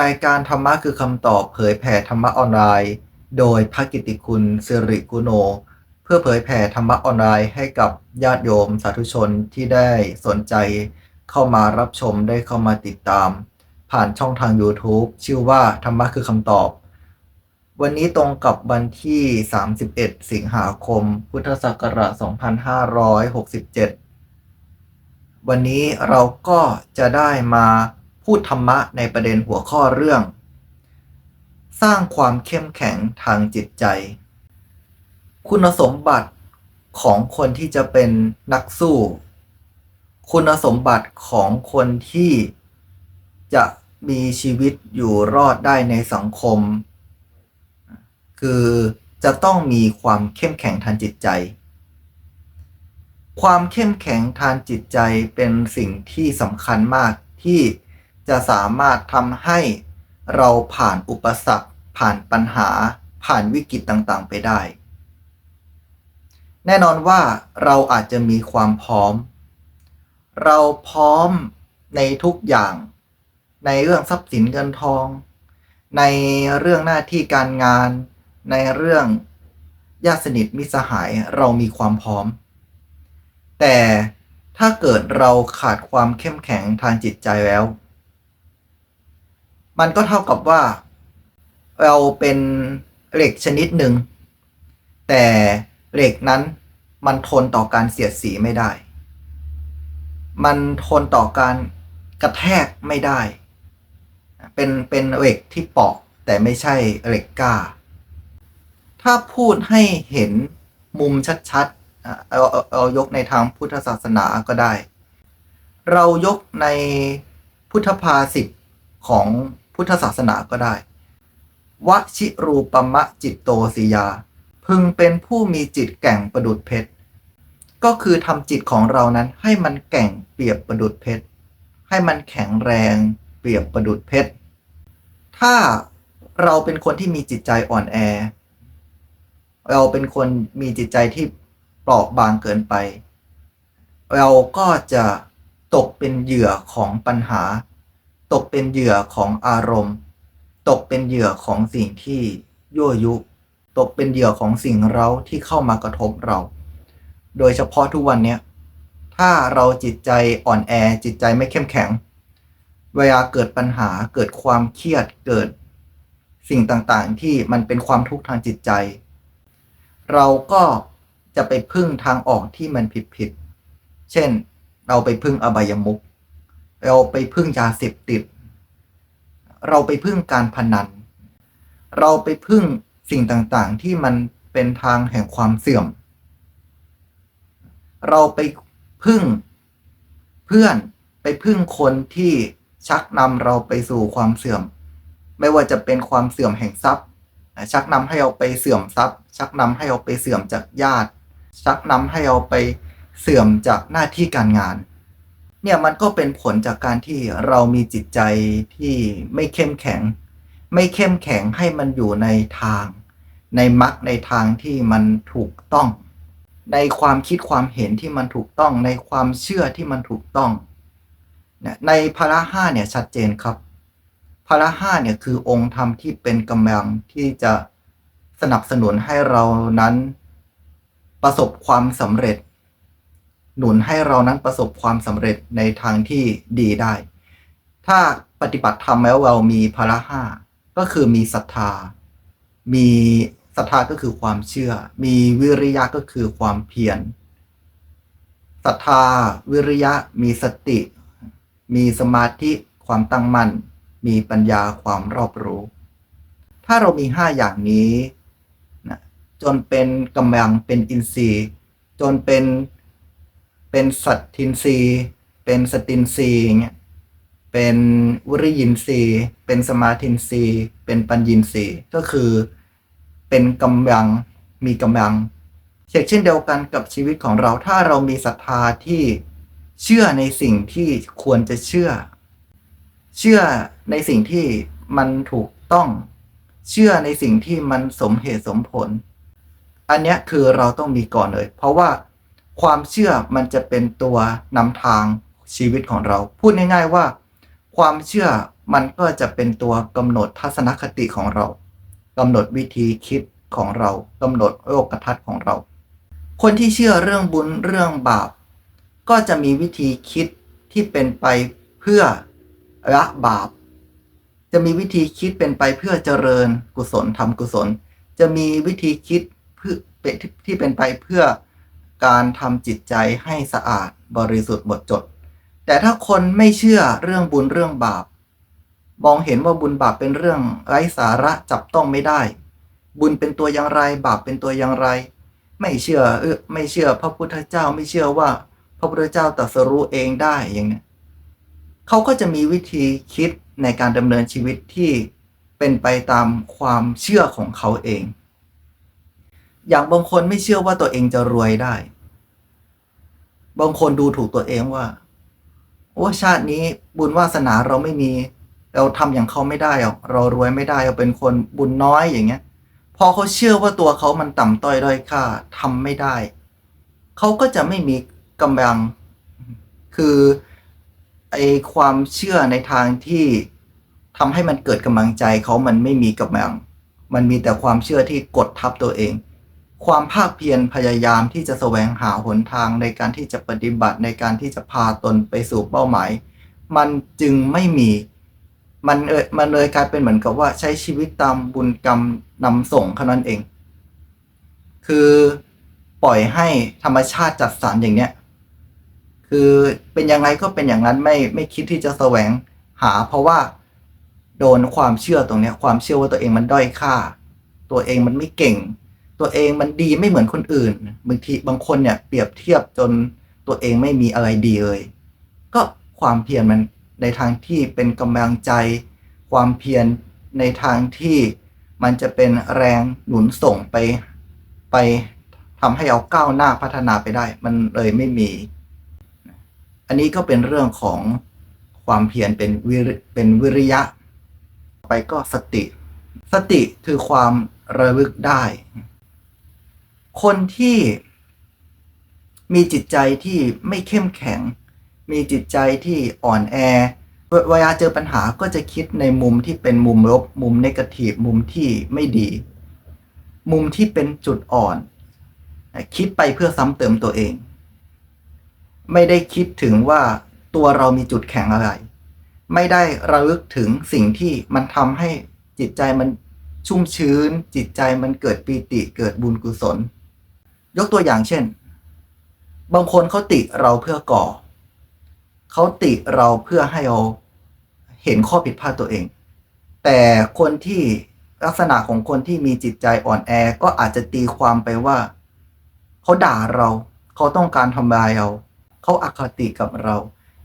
รายการธรรมะคือคำตอบเผยแผ่ธรรมะออนไลน์ โดยพระกิติคุณสิริกุโน เพื่อเผยแผ่ธรรมะออนไลน์ให้กับญาติโยมสาธุชนที่ได้สนใจเข้ามารับชมได้เข้ามาติดตาม ผ่านช่องทาง YouTube ชื่อว่าธรรมะคือคำตอบ วันนี้ตรงกับวันที่ 31 สิงหาคม พุทธศักราช 2567 วันนี้เราก็จะได้มา พูดธรรมะในประเด็นหัวข้อเรื่อง สร้างความเข้มแข็งทางจิตใจ คุณสมบัติของคนที่จะเป็นนักสู้ คุณสมบัติของคนที่จะมีชีวิตอยู่รอดได้ในสังคม คือจะต้องมีความเข้มแข็งทางจิตใจ ความเข้มแข็งทางจิตใจเป็นสิ่งที่สำคัญมากที่ จะสามารถทำให้เราผ่านอุปสรรค ผ่านปัญหา ผ่านวิกฤตต่างๆ ไปได้ แน่นอนว่าเราอาจจะมีความพร้อม เราพร้อมในทุกอย่าง ในเรื่องทรัพย์สินเงินทอง ในเรื่องหน้าที่การงาน ในเรื่องญาติสนิทมิตรสหายเรามีความพร้อม แต่ถ้าเกิดเราขาดความเข้มแข็งทางจิตใจแล้ว มันก็เท่ากับว่า เราเป็นเหล็กชนิดหนึ่ง แต่เหล็กนั้นมันทนต่อการเสียดสีไม่ได้ มันทนต่อการกระแทกไม่ได้ เป็นเป็นเหล็กที่เปราะแต่ไม่ใช่เหล็กกล้า ถ้าพูดให้เห็นมุมชัดๆเอาเอาเอายกในทางพุทธศาสนาก็ได้ เรายกในพุทธภาษิตของ พุทธศาสนาก็ได้วชิรูปมะจิตโตสิยา พึงเป็นผู้มีจิตแก่งประดุดเพชร ก็คือทำจิตของเรานั้นให้มันแก่งเปรียบประดุดเพชร ให้มันแข็งแรงเปรียบประดุดเพชร ถ้าเราเป็นคนที่มีจิตใจอ่อนแอ เราเป็นคนมีจิตใจที่เปราะบางเกินไป เราก็จะตกเป็นเหยื่อของปัญหา ตกเป็นเหยื่อของอารมณ์ ตกเป็นเหยื่อของสิ่งที่ยั่วยุ ตกเป็นเหยื่อของสิ่งเราที่เข้ามากระทบเรา โดยเฉพาะทุกวันเนี้ยถ้าเราจิตใจอ่อนแอจิตใจไม่เข้มแข็ง เวลาเกิดปัญหาเกิดความเครียดเกิดสิ่งต่างๆ ที่มันเป็นความทุกข์ทางจิตใจ เราก็จะไปพึ่งทางออกที่มันผิดๆเช่น เราไปพึ่งอบายมุข เราไปพึ่งยาเสพติด เราไปพึ่งการพนัน เราไปพึ่งสิ่งต่างๆ ที่มันเป็นทางแห่งความเสื่อม เราไปพึ่งเพื่อนไปพึ่งคนที่ชักนำเราไปสู่ความเสื่อม ไม่ว่าจะเป็นความเสื่อมแห่งทรัพย์ ชักนำให้เราไปเสื่อมทรัพย์ ชักนำให้เราไปเสื่อมจากญาติ ชักนำให้เราไปเสื่อมจากหน้าที่การงาน เนี่ยมันก็เป็นผลจากการที่เรามีจิตใจที่ไม่เข้มแข็ง ไม่เข้มแข็งให้มันอยู่ในทาง ในมรรคในทางที่มันถูกต้อง ในความคิดความเห็นที่มันถูกต้อง ในความเชื่อที่มันถูกต้องเนี่ยในพระห้าเนี่ยชัดเจนครับพระห้าเนี่ยคือองค์ธรรมที่เป็นกำลังที่จะสนับสนุนให้เรานั้นประสบความสำเร็จ หนุนให้เรานั้นประสบความสำเร็จในทางที่ดีได้ ถ้าปฏิบัติธรรมแล้วเรามีพละห้าก็คือมีศรัทธา มีศรัทธาก็คือความเชื่อ มีวิริยะก็คือความเพียรศรัทธา วิริยะ มีสติ มีสมาธิ ความตั้งมั่น มีปัญญาความรอบรู้ ถ้าเรามีห้าอย่างนี้นะจนเป็นกำลังเป็นอินทรีย์ จนเป็น เป็นสัตทินรีเป็นสตินรีอย่างเงี้ยเป็นวุริยินรีเป็นสมาธินรีเป็นปัญญินรีก็คือเป็นกำลังมีกำลังเช่นเช่นเดียวกันกับชีวิตของเราถ้าเรามีศรัทธาที่เชื่อในสิ่งที่ควรจะเชื่อ เชื่อในสิ่งที่มันถูกต้อง เชื่อในสิ่งที่มันสมเหตุสมผล อันเนี้ยคือเราต้องมีก่อนเลย เพราะว่า ความเชื่อมันจะเป็นตัวนำทางชีวิตของเรา พูดง่ายๆว่า ความเชื่อมันก็จะเป็นตัวกำหนดทัศนคติของเรากำหนดวิธีคิดของเรากำหนดโลกทัศน์ของเรา คนที่เชื่อเรื่องบุญเรื่องบาป ก็จะมีวิธีคิดที่เป็นไปเพื่อละบาป จะมีวิธีคิดเป็นไปเพื่อเจริญกุศลทำกุศล จะมีวิธีคิดเพื่อที่เป็นไปเพื่อ การทำจิตใจให้สะอาดบริสุทธิ์หมดจด แต่ถ้าคนไม่เชื่อเรื่องบุญเรื่องบาป มองเห็นว่าบุญบาปเป็นเรื่องไร้สาระจับต้องไม่ได้ บุญเป็นตัวอย่างไร บาปเป็นตัวอย่างไร ไม่เชื่อเออไม่เชื่อพระพุทธเจ้าไม่เชื่อว่า พระพุทธเจ้าตรัสรู้เองได้อย่างนี้เขาก็จะมีวิธีคิดในการดำเนินชีวิตที่เป็นไปตามความเชื่อของเขาเอง อย่างบางคนไม่เชื่อว่าตัวเองจะรวยได้ บางคนดูถูกตัวเองว่า โอ้ชาตินี้บุญวาสนาเราไม่มี เราทำอย่างเขาไม่ได้หรอกเรารวยไม่ได้เราเป็นคนบุญน้อยอย่างเงี้ย พอเขาเชื่อว่าตัวเขามันต่ำต้อยด้อยค่าทำไม่ได้ เขาก็จะไม่มีกำลัง คือไอความเชื่อในทางที่ทำให้มันเกิดกำลังใจเขามันไม่มีกำลัง มันมีแต่ความเชื่อที่กดทับตัวเอง ความภาคเพียรพยายามที่จะแสวงหาหนทางในการที่จะปฏิบัติในการที่จะพาตนไปสู่เป้าหมาย มันจึงไม่มี มันเอยมันเลยกลายเป็นเหมือนกับว่าใช้ชีวิตตามบุญกรรมนำส่งเท่านั้นเอง คือปล่อยให้ธรรมชาติจัดสรรอย่างเนี้ย คือเป็นยังไงก็เป็นอย่างนั้นไม่ไม่คิดที่จะแสวงหา เพราะว่าโดนความเชื่อตรงเนี้ย ความเชื่อว่าตัวเองมันด้อยค่า ตัวเองมันไม่เก่ง ตัวเองมันดีไม่เหมือนคนอื่น บางทีบางคนเนี่ยเปรียบเทียบจนตัวเองไม่มีอะไรดีเลย ก็ความเพียรมันในทางที่เป็นกำลังใจ ความเพียรในทางที่มันจะเป็นแรงหนุนส่งไปไปทำให้เราก้าวหน้าพัฒนาไปได้ มันเลยไม่มี อันนี้ก็เป็นเรื่องของความเพียรเป็นวิริเป็นวิริยะ ไปก็สติ สติคือความระลึกได้ คนที่มีจิตใจที่ไม่เข้มแข็ง มีจิตใจที่อ่อนแอ เวลาเจอปัญหาก็จะคิดในมุมที่เป็นมุมลบ มุมนกาทีฟมุมที่ไม่ดี มุมที่เป็นจุดอ่อน คิดไปเพื่อซ้ำเติมตัวเอง ไม่ได้คิดถึงว่าตัวเรามีจุดแข็งอะไร ไม่ได้ระลึกถึงสิ่งที่มันทำให้จิตใจมันชุ่มชื้น จิตใจมันเกิดปีติเกิดบุญกุศล ยกตัวอย่างเช่น บางคนเขาติเราเพื่อก่อ เขาติเราเพื่อให้เราเห็นข้อผิดพลาดตัวเอง แต่คนที่ลักษณะของคนที่มีจิตใจอ่อนแอก็อาจจะตีความไปว่า เขาด่าเรา เขาต้องการทำลายเรา เขาอาคติกับเรา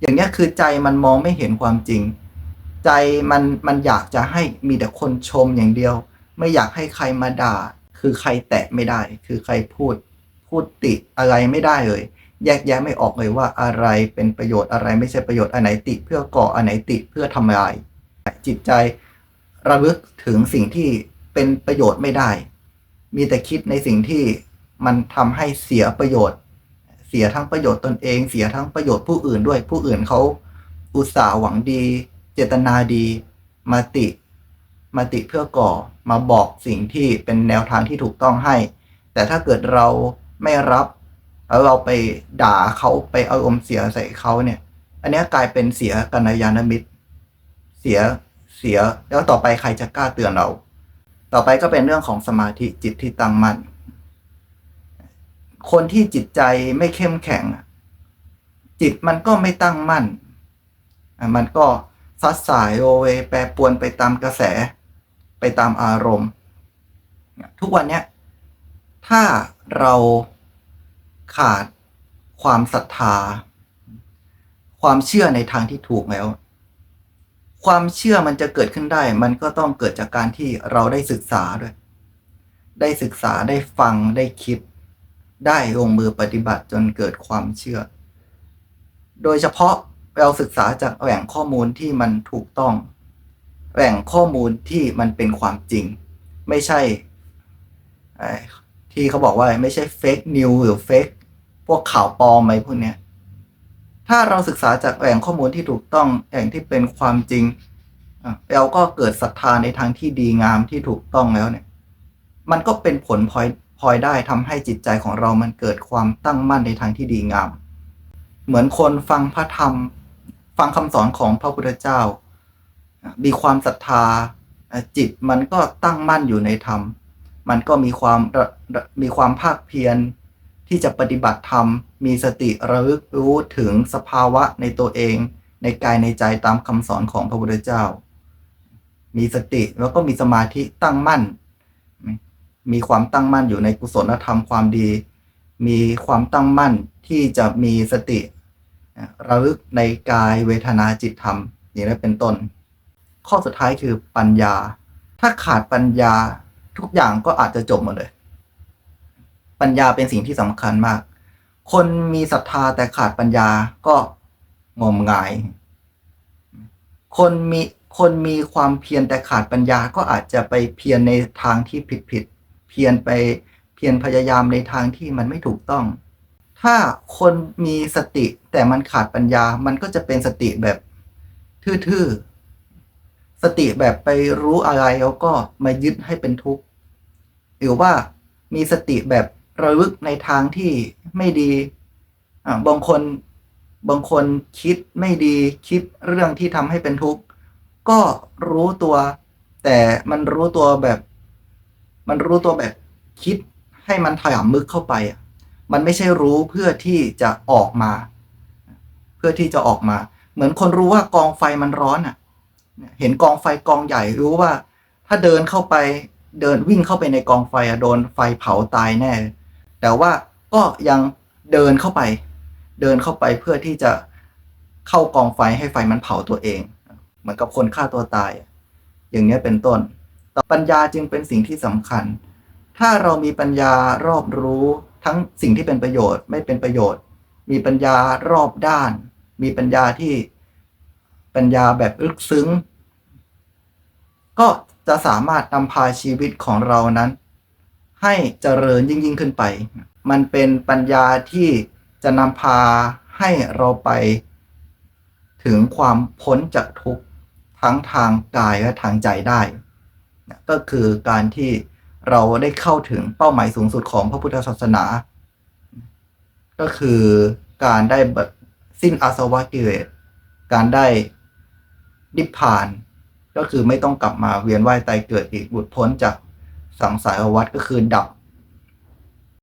อย่างนี้คือใจมันมองไม่เห็นความจริง ใจมันมันอยากจะให้มีแต่คนชมอย่างเดียว ไม่อยากให้ใครมาด่า คือใครแตะไม่ได้ คือใครพูด พูดติอะไรไม่ได้เลย แยกแยะไม่ออกเลยว่าอะไรเป็นประโยชน์อะไรไม่ใช่ประโยชน์อันไหนติเพื่อก่ออันไหนติเพื่อทำลาย จิตใจระลึกถึงสิ่งที่เป็นประโยชน์ไม่ได้ มีแต่คิดในสิ่งที่มันทำให้เสียประโยชน์ เสียทั้งประโยชน์ตนเอง เสียทั้งประโยชน์ผู้อื่นด้วยผู้อื่นเขาอุตส่าห์หวังดี เจตนาดี มาติมาติเพื่อก่อมาบอกสิ่งที่เป็นแนวทางที่ถูกต้องให้ แต่ถ้าเกิดเรา ไม่รับ แล้วเราไปด่าเขาไปเอาอมณ์เสียใส่เขาเนี่ย อันนี้กลายเป็นเสียกัญยาณมิตร เสียเสียแล้วต่อไปใครจะกล้าเตือนเรา ต่อไปก็เป็นเรื่องของสมาธิจิตที่ตั้งมั่นคนที่จิตใจไม่เข้มแข็ง จิตมันก็ไม่ตั้งมั่น มันก็ซัดสายโอเว แปรปวนไปตามกระแส ไปตามอารมณ์ ทุกวันเนี้ย ถ้าเราขาดความศรัทธา ความเชื่อในทางที่ถูกแล้ว ความเชื่อมันจะเกิดขึ้นได้ มันก็ต้องเกิดจากการที่เราได้ศึกษาด้วย ได้ศึกษาได้ฟังได้คิด ได้ลงมือปฏิบัติจนเกิดความเชื่อ โดยเฉพาะเราศึกษาจากแหล่งข้อมูลที่มันถูกต้อง แหล่งข้อมูลที่มันเป็นความจริง ไม่ใช่ ที่เขาบอกว่าไม่ใช่เฟกนิวหรือเฟกพวกข่าวปลอมอะไรพวกเนี้ยถ้าเราศึกษาจากแหล่งข้อมูลที่ถูกต้องแหล่งที่เป็นความจริงเราก็เกิดศรัทธาในทางที่ดีงามที่ถูกต้องแล้วเนี่ย มันก็เป็นผลพลอยพลอยได้ทำให้จิตใจของเรามันเกิดความตั้งมั่นในทางที่ดีงาม เหมือนคนฟังพระธรรม ฟังคำสอนของพระพุทธเจ้า มีความศรัทธาจิตมันก็ตั้งมั่นอยู่ในธรรม มันก็มีความมีความภาคเพียรที่จะปฏิบัติธรรม มีสติระลึกรู้ถึงสภาวะในตัวเอง ในกายในใจตามคำสอนของพระพุทธเจ้า มีสติแล้วก็มีสมาธิตั้งมั่น มีความตั้งมั่นอยู่ในกุศลธรรมความดี มีความตั้งมั่นที่จะมีสติระลึกในกายเวทนาจิตธรรม อย่างนี้เป็นต้น ข้อสุดท้ายคือปัญญา ถ้าขาดปัญญา ทุกอย่างก็อาจจะจบหมดเลย ปัญญาเป็นสิ่งที่สำคัญมาก คนมีศรัทธาแต่ขาดปัญญาก็งมงาย คนมีคนมีความเพียรแต่ขาดปัญญาก็อาจจะไปเพียรในทางที่ผิดผิดๆเพียรไปเพียรพยายามในทางที่มันไม่ถูกต้อง ถ้าคนมีสติแต่มันขาดปัญญา มันก็จะเป็นสติแบบทื่อๆ สติแบบไปรู้อะไรแล้วก็มายึดให้เป็นทุกข์ หรือว่ามีสติแบบระลึกในทางที่ไม่ดีอ่าบางคนบางคนคิดไม่ดีคิดเรื่องที่ทำให้เป็นทุกข์ ก็รู้ตัว แต่มันรู้ตัวแบบ มันรู้ตัวแบบคิดให้มันถยำมึกเข้าไป มันไม่ใช่รู้เพื่อที่จะออกมา เพื่อที่จะออกมา เหมือนคนรู้ว่ากองไฟมันร้อนอะ เห็นกองไฟกองใหญ่รู้ว่า ถ้าเดินเข้าไป เดินวิ่งเข้าไปในกองไฟอะโดนไฟเผาตายแน่ แต่ว่าก็ยังเดินเข้าไป เดินเข้าไปเพื่อที่จะเข้ากองไฟให้ไฟมันเผาตัวเอง เหมือนกับคนฆ่าตัวตาย อย่างนี้เป็นต้นแต่ปัญญาจึงเป็นสิ่งที่สำคัญ ถ้าเรามีปัญญารอบรู้ทั้งสิ่งที่เป็นประโยชน์ไม่เป็นประโยชน์ มีปัญญารอบด้าน มีปัญญาที่ปัญญาแบบลึกซึ้ง ก็ จะสามารถนำพาชีวิตของเรานั้น ให้เจริญยิ่งยิ่งขึ้นไป มันเป็นปัญญาที่จะนำพาให้เราไป ถึงความพ้นจากทุกข์ทั้งทางกายและทางใจได้ ก็คือการที่เราได้เข้าถึงเป้าหมายสูงสุดของพระพุทธศาสนา ก็คือการได้แบบสิ้นอาสวะกิเลสการได้นิพพาน ก็คือไม่ต้องกลับมาเวียนว่ายตายเกิดอีกบุดพ้นจากสังสารวัฏก็คือดับ